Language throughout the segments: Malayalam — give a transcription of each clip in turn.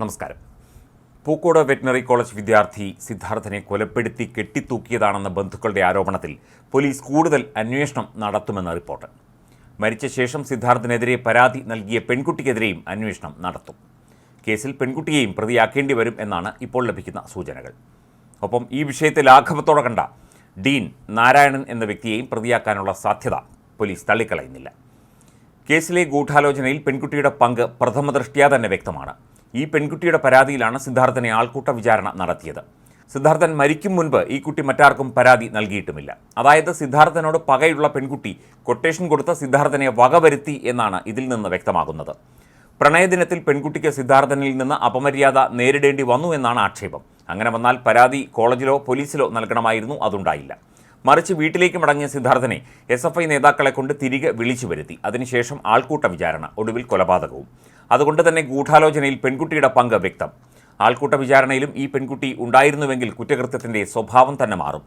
നമസ്കാരം. പൂക്കോട് വെറ്റിനറി കോളേജ് വിദ്യാർത്ഥി സിദ്ധാർത്ഥനെ കൊലപ്പെടുത്തി കെട്ടിത്തൂക്കിയതാണെന്ന ബന്ധുക്കളുടെ ആരോപണത്തിൽ പോലീസ് കൂടുതൽ അന്വേഷണം നടത്തുമെന്ന റിപ്പോർട്ട്. മരിച്ച ശേഷം സിദ്ധാർത്ഥിനെതിരെ പരാതി നൽകിയ പെൺകുട്ടിക്കെതിരെയും അന്വേഷണം നടത്തും. കേസിൽ പെൺകുട്ടിയെയും പ്രതിയാക്കേണ്ടി വരും എന്നാണ് ഇപ്പോൾ ലഭിക്കുന്ന സൂചനകൾ. ഒപ്പം ഈ വിഷയത്തിൽ ലാഘവത്തോടെ കണ്ട ഡീൻ നാരായണൻ എന്ന വ്യക്തിയെയും പ്രതിയാക്കാനുള്ള സാധ്യത പോലീസ് തള്ളിക്കളയുന്നില്ല. കേസിലെ ഗൂഢാലോചനയിൽ പെൺകുട്ടിയുടെ പങ്ക് പ്രഥമദൃഷ്ട്യാ തന്നെ വ്യക്തമാണ്. ഈ പെൺകുട്ടിയുടെ പരാതിയിലാണ് സിദ്ധാർത്ഥനെ ആൾക്കൂട്ട വിചാരണ നടത്തിയത്. സിദ്ധാർത്ഥൻ മരിക്കും മുൻപ് ഈ കുട്ടി മറ്റാർക്കും പരാതി നൽകിയിട്ടുമില്ല. അതായത് സിദ്ധാർത്ഥനോട് പകയുള്ള പെൺകുട്ടി കൊട്ടേഷൻ കൊടുത്ത സിദ്ധാർത്ഥനെ വകവരുത്തി എന്നാണ് ഇതിൽ നിന്ന് വ്യക്തമാകുന്നത്. പ്രണയദിനത്തിൽ പെൺകുട്ടിക്ക് സിദ്ധാർത്ഥനിൽ നിന്ന് അപമര്യാദ നേരിടേണ്ടി വന്നു എന്നാണ് ആക്ഷേപം. അങ്ങനെ വന്നാൽ പരാതി കോളേജിലോ പോലീസിലോ നൽകണമായിരുന്നു അതുണ്ടായില്ല. മറിച്ച് വീട്ടിലേക്ക് മടങ്ങിയ സിദ്ധാർത്ഥനെ എസ് എഫ് ഐ നേതാക്കളെ കൊണ്ട് തിരികെ വിളിച്ചു വരുത്തി. അതിനുശേഷം ആൾക്കൂട്ട വിചാരണ ഒടുവിൽ കൊലപാതകവും. അതുകൊണ്ട് തന്നെ ഗൂഢാലോചനയിൽ പെൺകുട്ടിയുടെ പങ്ക് വ്യക്തം. ആൾക്കൂട്ട വിചാരണയിലും ഈ പെൺകുട്ടി ഉണ്ടായിരുന്നുവെങ്കിൽ കുറ്റകൃത്യത്തിന്റെ സ്വഭാവം തന്നെ മാറും.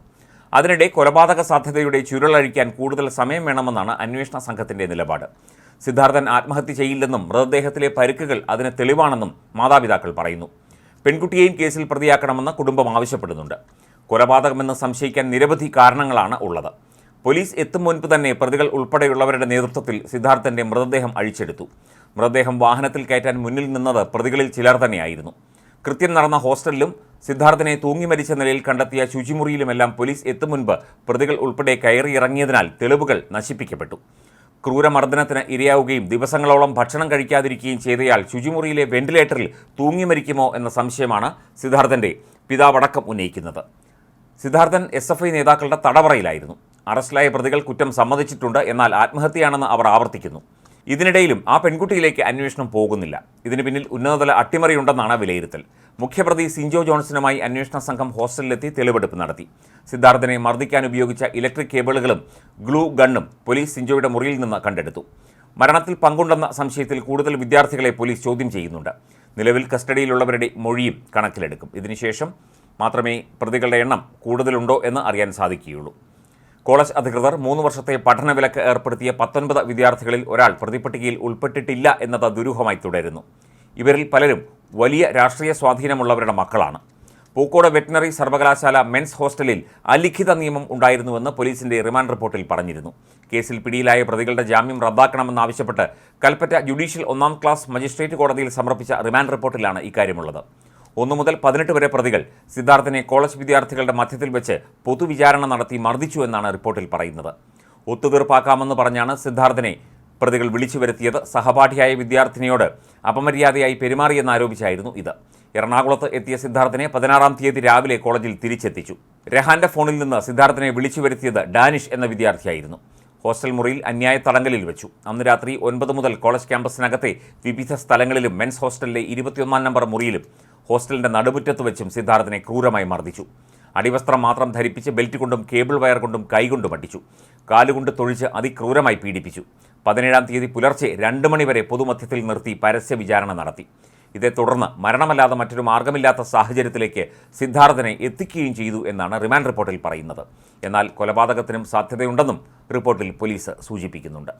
അതിനിടെ കൊലപാതക സാധ്യതയുടെ ചുരുളഴിക്കാൻ കൂടുതൽ സമയം വേണമെന്നാണ് അന്വേഷണ സംഘത്തിന്റെ നിലപാട്. സിദ്ധാർത്ഥൻ ആത്മഹത്യ ചെയ്യില്ലെന്നും മൃതദേഹത്തിലെ പരുക്കുകൾ അതിന് തെളിവാണെന്നും മാതാപിതാക്കൾ പറയുന്നു. പെൺകുട്ടിയെയും കേസിൽ പ്രതിയാക്കണമെന്ന് കുടുംബം ആവശ്യപ്പെടുന്നുണ്ട്. കൊലപാതകമെന്ന് സംശയിക്കാൻ നിരവധി കാരണങ്ങളാണ് ഉള്ളത്. പോലീസ് എത്തും മുൻപ് തന്നെ പ്രതികൾ ഉൾപ്പെടെയുള്ളവരുടെ നേതൃത്വത്തിൽ സിദ്ധാർത്ഥന്റെ മൃതദേഹം അഴിച്ചെടുത്തു. മൃതദേഹം വാഹനത്തിൽ കയറ്റാൻ മുന്നിൽ നിന്നത് പ്രതികളിൽ ചിലർ തന്നെയായിരുന്നു. കൃത്യം നടന്ന ഹോസ്റ്റലിലും സിദ്ധാർത്ഥനെ തൂങ്ങി മരിച്ച നിലയിൽ കണ്ടെത്തിയ ശുചിമുറിയിലുമെല്ലാം പോലീസ് എത്തും മുൻപ് പ്രതികൾ ഉൾപ്പെടെ കയറിയിറങ്ങിയതിനാൽ തെളിവുകൾ നശിപ്പിക്കപ്പെട്ടു. ക്രൂരമർദ്ദനത്തിന് ഇരയാവുകയും ദിവസങ്ങളോളം ഭക്ഷണം കഴിക്കാതിരിക്കുകയും ചെയ്തയാൾ ശുചിമുറിയിലെ വെന്റിലേറ്ററിൽ തൂങ്ങി മരിക്കുമോ എന്ന സംശയമാണ് സിദ്ധാർത്ഥന്റെ പിതാവടക്കം ഉന്നയിക്കുന്നത്. സിദ്ധാർത്ഥൻ എസ് എഫ് ഐ നേതാക്കളുടെ തടവറയിലായിരുന്നു. അറസ്റ്റിലായ പ്രതികൾ കുറ്റം സമ്മതിച്ചിട്ടുണ്ട് എന്നാൽ ആത്മഹത്യയാണെന്ന് അവർ ആവർത്തിക്കുന്നു. ഇതിനിടയിലും ആ പെൺകുട്ടിയിലേക്ക് അന്വേഷണം പോകുന്നില്ല. ഇതിന് പിന്നിൽ ഉന്നതതല അട്ടിമറിയുണ്ടെന്നാണ് വിലയിരുത്തൽ. മുഖ്യപ്രതി സിഞ്ചോ ജോൺസണുമായി അന്വേഷണ സംഘം ഹോസ്റ്റലിലെത്തി തെളിവെടുപ്പ് നടത്തി. സിദ്ധാർത്ഥനെ മർദ്ദിക്കാൻ ഉപയോഗിച്ച ഇലക്ട്രിക് കേബിളുകളും ഗ്ലൂ ഗണ്ണും പോലീസ് സിഞ്ചോയുടെ മുറിയിൽ നിന്ന് കണ്ടെടുത്തു. മരണത്തിൽ പങ്കുണ്ടെന്ന സംശയത്തിൽ കൂടുതൽ വിദ്യാർത്ഥികളെ പോലീസ് ചോദ്യം ചെയ്യുന്നുണ്ട്. നിലവിൽ കസ്റ്റഡിയിലുള്ളവരുടെ മൊഴിയും കണക്കിലെടുക്കും. ഇതിനുശേഷം മാത്രമേ പ്രതികളുടെ എണ്ണം കൂടുതലുണ്ടോ എന്ന് അറിയാൻ സാധിക്കുകയുള്ളൂ. കോളേജ് അധികൃതർ മൂന്ന് വർഷത്തെ പഠനവിലക്ക് ഏർപ്പെടുത്തിയ പത്തൊൻപത് വിദ്യാർത്ഥികളിൽ ഒരാൾ പ്രതിപട്ടികയിൽ ഉൾപ്പെട്ടിട്ടില്ല എന്നത് ദുരൂഹമായി തുടരുന്നു. ഇവരിൽ പലരും വലിയ രാഷ്ട്രീയ സ്വാധീനമുള്ളവരുടെ മക്കളാണ്. പൂക്കോട് വെറ്റിനറി സർവകലാശാല മെൻസ് ഹോസ്റ്റലിൽ അലിഖിത നിയമം ഉണ്ടായിരുന്നുവെന്ന് പോലീസിന്റെ റിമാൻഡ് റിപ്പോർട്ടിൽ പറഞ്ഞിരുന്നു. കേസിൽ പിടിയിലായ പ്രതികളുടെ ജാമ്യം റദ്ദാക്കണമെന്നാവശ്യപ്പെട്ട് കൽപ്പറ്റ ജുഡീഷ്യൽ ഒന്നാം ക്ലാസ് മജിസ്ട്രേറ്റ് കോടതിയിൽ സമർപ്പിച്ച റിമാൻഡ് റിപ്പോർട്ടിലാണ് ഇക്കാര്യമുള്ളത്. ഒന്നു മുതൽ പതിനെട്ട് വരെ പ്രതികൾ സിദ്ധാർത്ഥിനെ കോളേജ് വിദ്യാർത്ഥികളുടെ മധ്യത്തിൽ വെച്ച് പൊതുവിചാരണ നടത്തി മർദ്ദിച്ചു എന്നാണ് റിപ്പോർട്ടിൽ പറയുന്നത്. ഒത്തുതീർപ്പാക്കാമെന്ന് പറഞ്ഞാണ് സിദ്ധാർത്ഥിനെ പ്രതികൾ വിളിച്ചു വരുത്തിയത്. സഹപാഠിയായ വിദ്യാർത്ഥിനിയോട് അപമര്യാദയായി പെരുമാറിയെന്നാരോപിച്ചായിരുന്നു ഇത്. എറണാകുളത്ത് എത്തിയ സിദ്ധാർത്ഥിനെ പതിനാറാം തീയതി രാവിലെ കോളേജിൽ തിരിച്ചെത്തിച്ചു. രഹാന്റെ ഫോണിൽ നിന്ന് സിദ്ധാർത്ഥിനെ വിളിച്ചു വരുത്തിയത് ഡാനിഷ് എന്ന വിദ്യാർത്ഥിയായിരുന്നു. ഹോസ്റ്റൽ മുറിയിൽ അന്യായ തടങ്കലിൽ വെച്ചു. അന്ന് രാത്രി ഒൻപത് മുതൽ കോളേജ് ക്യാമ്പസിനകത്തെ വിവിധ സ്ഥലങ്ങളിലും മെൻസ് ഹോസ്റ്റലിലെ ഇരുപത്തിയൊന്നാം നമ്പർ മുറിയിലും ഹോസ്റ്റലിന്റെ നടുമുറ്റത്ത് വെച്ചും സിദ്ധാർത്ഥിനെ ക്രൂരമായി മർദ്ദിച്ചു. അടിവസ്ത്രം മാത്രം ധരിപ്പിച്ച് ബെൽറ്റ് കൊണ്ടും കേബിൾ വയർ കൊണ്ടും കൈകൊണ്ടും അടിച്ചു. കാലുകൊണ്ട് തൊഴിച്ച് അതിക്രൂരമായി പീഡിപ്പിച്ചു. പതിനേഴാം തീയതി പുലർച്ചെ രണ്ട് മണിവരെ പൊതുമധ്യത്തിൽ നിർത്തി പരസ്യ വിചാരണ നടത്തി. ഇതേ തുടർന്ന് മരണമല്ലാതെ മറ്റൊരു മാർഗമില്ലാത്ത സാഹചര്യത്തിലേക്ക് സിദ്ധാർത്ഥനെ എത്തിക്കുകയും ചെയ്തു എന്നാണ് റിമാൻഡ് റിപ്പോർട്ടിൽ പറയുന്നത്. എന്നാൽ കൊലപാതകത്തിനും സാധ്യതയുണ്ടെന്നും റിപ്പോർട്ടിൽ പോലീസ് സൂചിപ്പിക്കുന്നുണ്ട്.